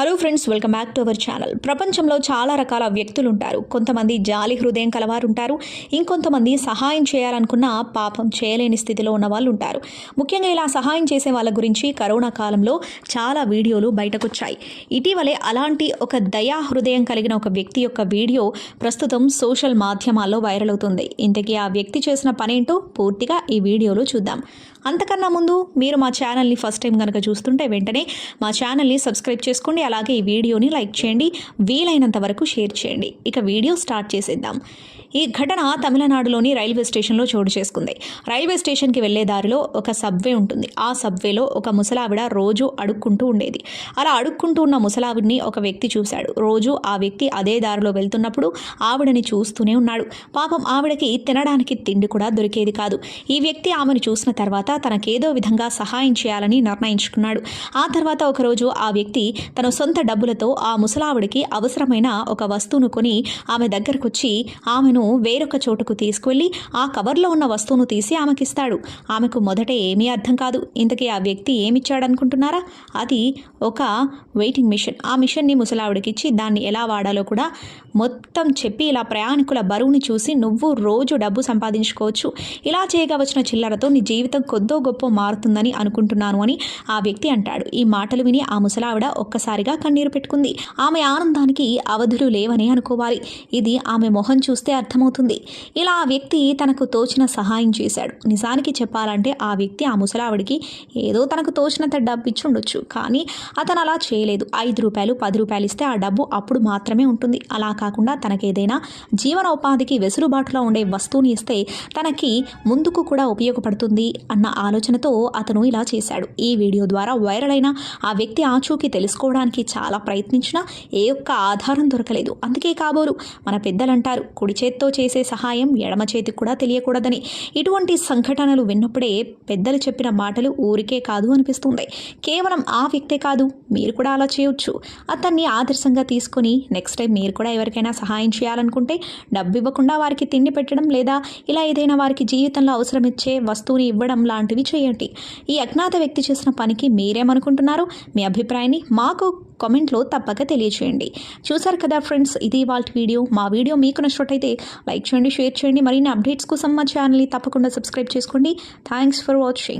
Hello friends welcome back to our channel. ప్రపంచంలో చాలా రకాల వ్యక్తులు ఉంటారు కొంతమంది జాలి హృదయం కలవారు ఉంటారు ఇంకొంతమంది సహాయం చేయాలనుకున్న పాపం చేయలేని స్థితిలో ఉన్న వాళ్ళు ఉంటారు ముఖ్యంగా ఇలా సహాయం చేసే వాళ్ళ గురించి కరోనా కాలంలో చాలా వీడియోలు బయటకొచ్చాయి. ఇటీవలే అలాంటి ఒక దయా హృదయం కలిగిన ఒక వ్యక్తి యొక్క వీడియో ప్రస్తుతం సోషల్ మాధ్యమాల్లో వైరల్ అవుతుంది. ఇంతకీ ఆ వ్యక్తి చేసిన పనేంటో పూర్తిగా ఈ వీడియోలో చూద్దాం. అంతకన్నా ముందు మీరు మా ఛానల్ని ఫస్ట్ టైం కనుక చూస్తుంటే వెంటనే మా ఛానల్ని సబ్స్క్రైబ్ చేసుకోండి అలాగే ఈ వీడియోని లైక్ చేయండి వీలైనంత వరకు షేర్ చేయండి. ఇక వీడియో స్టార్ట్ చేసేద్దాం. ఈ ఘటన తమిళనాడులోని రైల్వే స్టేషన్లో చోటు చేసుకుంది. రైల్వే స్టేషన్కి వెళ్ళే దారిలో ఒక సబ్వే ఉంటుంది. ఆ సబ్వేలో ఒక ముసలావిడ రోజు అడుక్కుంటూ ఉండేది. అలా అడుక్కుంటూ ఉన్న ముసలావిడిని ఒక వ్యక్తి చూశాడు. రోజు ఆ వ్యక్తి అదే దారిలో వెళ్తున్నప్పుడు ఆవిడని చూస్తూనే ఉన్నాడు. పాపం ఆవిడకి తినడానికి తిండి కూడా దొరికేది కాదు. ఈ వ్యక్తి ఆమెను చూసిన తర్వాత తనకేదో విధంగా సహాయం చేయాలని నిర్ణయించుకున్నాడు. ఆ తర్వాత ఒకరోజు ఆ వ్యక్తి తన సొంత డబ్బులతో ఆ ముసలావిడికి అవసరమైన ఒక వస్తువును కొని ఆమె దగ్గరకు వచ్చి ఆమెను వేరొక చోటుకు తీసుకువెళ్ళి ఆ కవర్లో ఉన్న వస్తువును తీసి ఆమెకిస్తాడు. ఆమెకు మొదట ఏమీ అర్థం కాదు. ఇంతకీ ఆ వ్యక్తి ఏమిచ్చాడనుకుంటున్నారా? అది ఒక వెయిటింగ్ మిషన్. ఆ మిషన్ని ముసలావిడికిచ్చి దాన్ని ఎలా వాడాలో కూడా మొత్తం చెప్పి ఇలా ప్రయాణికుల బరువుని చూసి నువ్వు రోజు డబ్బు సంపాదించుకోవచ్చు. ఇలా చేయగా వచ్చిన చిల్లరతో నీ జీవితం కొద్దో గొప్ప మారుతుందని అనుకుంటున్నాను అని ఆ వ్యక్తి అంటాడు. ఈ మాటలు విని ఆ ముసలావిడ ఒక్కసారిగా కన్నీరు పెట్టుకుంది. ఆమె ఆనందానికి అవధులు లేవని అనుకోవాలి. ఇది ఆమె మొహం చూస్తే అర్థమవుతుంది. ఇలా ఆ వ్యక్తి తనకు తోచిన సహాయం చేశాడు. నిజానికి చెప్పాలంటే ఆ వ్యక్తి ఆ ముసలావిడికి ఏదో తనకు తోచినంత డబ్బు ఇచ్చి ఉండొచ్చు. కానీ అతను అలా చేయలేదు. ఐదు రూపాయలు పది రూపాయలు ఇస్తే ఆ డబ్బు అప్పుడు మాత్రమే ఉంటుంది. అలా కాకుండా తనకేదైనా జీవనోపాధికి వెసులుబాటులో ఉండే వస్తువుని ఇస్తే తనకి ముందుకు కూడా ఉపయోగపడుతుంది అన్న ఆలోచనతో అతను ఇలా చేశాడు. ఈ వీడియో ద్వారా వైరల్ అయిన ఆ వ్యక్తి ఆచూకీ తెలుసుకోవడానికి చాలా ప్రయత్నించినా ఏ ఒక్క ఆధారం దొరకలేదు. అందుకే కాబోలు మన పెద్దలంటారు కుడి చేత్తో చేసే సహాయం ఎడమ చేతికి కూడా తెలియకూడదని. ఇటువంటి సంఘటనలు విన్నప్పుడే పెద్దలు చెప్పిన మాటలు ఊరికే కాదు అనిపిస్తుంది. కేవలం ఆ వ్యక్తే కాదు మీరు కూడా అలా చేయొచ్చు. అతన్ని ఆదర్శంగా తీసుకొని నెక్స్ట్ టైం మీరు కూడా ఎవరికైనా సహాయం చేయాలనుకుంటే డబ్బు ఇవ్వకుండా వారికి తిండి పెట్టడం లేదా ఇలా ఏదైనా వారికి జీవితంలో అవసరం ఇచ్చే వస్తువుని ఇవ్వడం లాంటివి చేయండి. ఈ అజ్ఞాత వ్యక్తి చేసిన పనికి మీరేమనుకుంటున్నారు? మీ అభిప్రాయాన్ని మాకు కామెంట్లో తప్పక తెలియచేయండి. చూసారు కదా ఫ్రెండ్స్ ఇది వాళ్ళ వీడియో. మా వీడియో మీకు నచ్చినట్టయితే లైక్ చేయండి షేర్ చేయండి. మరిన్ని అప్డేట్స్ కోసం మా ఛానల్ని తప్పకుండా సబ్స్క్రైబ్ చేసుకోండి. Thanks for watching.